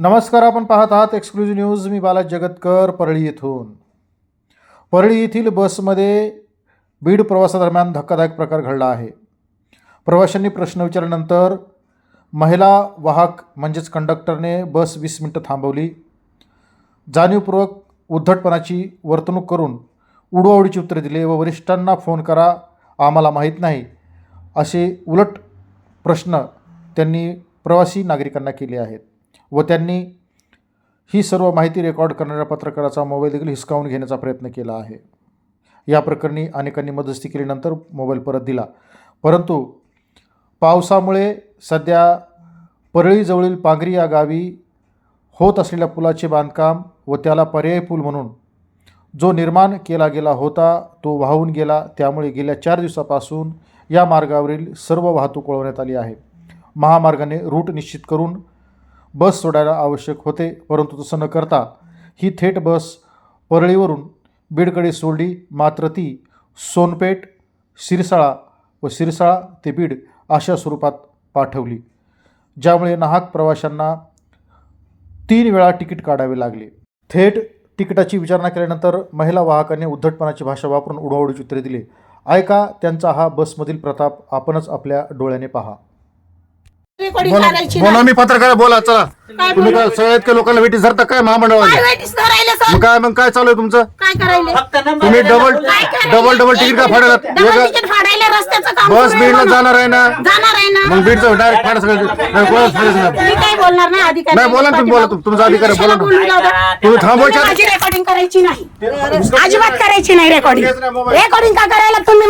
नमस्कार आपण पाहत आहात एक्सक्लुझिव्ह न्यूज मी बालाज जगतकर परळी येथून. परळी येथील बसमध्ये बीड प्रवासादरम्यान धक्कादायक प्रकार घडला आहे. प्रवाशांनी प्रश्न विचारल्यानंतर महिला वाहक म्हणजेच कंडक्टरने बस वीस मिनटं थांबवली. जाणीवपूर्वक उद्धटपणाची वर्तणूक करून उडवाउडीची उत्तरे दिले व वरिष्ठांना फोन करा आम्हाला माहीत नाही असे उलट प्रश्न त्यांनी प्रवासी नागरिकांना केले आहेत. व त्यांनी ही सर्व माहिती रेकॉर्ड करणाऱ्या पत्रकाराचा मोबाईल देखील हिसकावून घेण्याचा प्रयत्न केला आहे. या प्रकरणी अनेकांनी मध्यस्थी केल्यानंतर मोबाईल परत दिला. परंतु पावसामुळे सध्या परळीजवळील पांगरी या गावी होत असलेल्या पुलाचे बांधकाम व त्याला पर्यायी पूल म्हणून जो निर्माण केला गेला होता तो वाहून गेला. त्यामुळे गेल्या चार दिवसापासून या मार्गावरील सर्व वाहतूक वळवण्यात आली आहे. महामार्गाने रूट निश्चित करून बस सोडायला आवश्यक होते परंतु तसं न करता ही थेट बस परळीवरून बीडकडे सोडली. मात्र ती सोनपेठ सिरसाळा व सिरसाळा ते बीड अशा स्वरूपात पाठवली ज्यामुळे नाहक प्रवाशांना तीन वेळा तिकीट काढावे लागले. थेट तिकिटाची विचारणा केल्यानंतर महिला वाहकाने उद्धटपणाची भाषा वापरून उडवाउडीची उत्तरे दिली. ऐका त्यांचा हा बसमधील प्रताप आपणच आपल्या डोळ्याने पहा. रेकॉर्डिंग बोला करायची बोला नाही. मी पत्रकार बोला चला काय तुम्ही काय बोलू? सगळ्यात काही लोकांना भेटी धरता काय न राहिलं सर मग काय मग काय चालू आहे तुमचं काय करायले तुम्ही डबल? डबल डबल तिकीट का फाडायला डबल वेगळं तिकीट फाडायला रस्त्याचं काम बस आहे बीडला. जाणार आहे ना जाणार आहे ना मग बीडचं डायरेक्ट फाडा सगळं नाही, कोणालाच फाडायचं नाही. मी काही बोलणार नाही अधिकारी नाही, बोला ना तुम्ही, बोला तुम्ही. तुमचा अधिकार आहे, बोला ना. बोलून जाऊ द्या. तुम्ही थांबवायच्या माझी रेकॉर्डिंग करायची नाही अजिबात करायची नाही रेकॉर्डिंग रेकॉर्डिंग का करायला तुम्ही